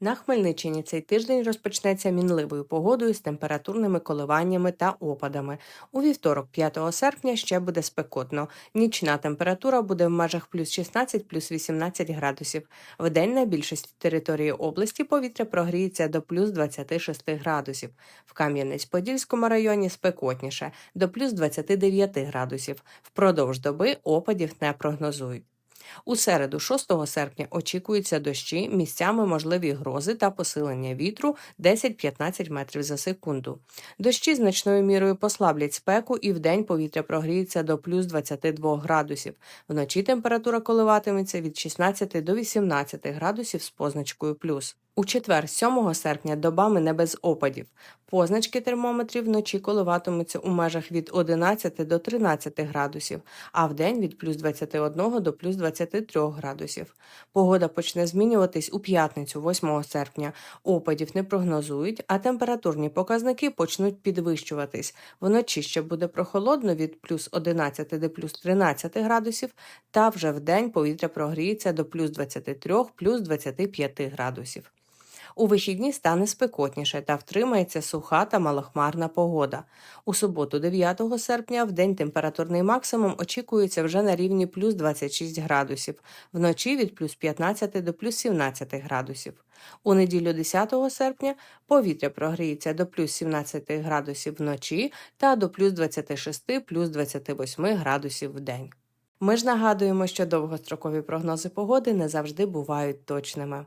На Хмельниччині цей тиждень розпочнеться мінливою погодою з температурними коливаннями та опадами. У вівторок, 5 серпня, ще буде спекотно. Нічна температура буде в межах плюс 16, плюс 18 градусів. Вдень на більшості території області повітря прогріється до плюс 26 градусів. В Кам'янець-Подільському районі спекотніше до плюс 29 градусів. Впродовж доби опадів не прогнозують. У середу, 6 серпня, очікуються дощі, місцями можливі грози та посилення вітру 10-15 метрів за секунду. Дощі значною мірою послаблять спеку і вдень повітря прогріється до плюс 22 градусів. Вночі температура коливатиметься від 16 до 18 градусів з позначкою плюс. У четвер, 7 серпня, добами не без опадів. Позначки термометрів вночі коливатимуться у межах від 11 до 13 градусів, а вдень від плюс 21 до плюс 23 градусів. Погода почне змінюватись у п'ятницю, 8 серпня. Опадів не прогнозують, а температурні показники почнуть підвищуватись. Вночі ще буде прохолодно від плюс 11 до плюс 13 градусів, та вже вдень повітря прогріється до плюс 23, плюс 25 градусів. У вихідні стане спекотніше та втримається суха та малохмарна погода. У суботу, 9 серпня, в день температурний максимум очікується вже на рівні плюс 26 градусів, вночі від плюс 15 до плюс 17 градусів. У неділю 10 серпня повітря прогріється до плюс 17 градусів вночі та до плюс 26 плюс 28 градусів в день. Ми ж нагадуємо, що довгострокові прогнози погоди не завжди бувають точними.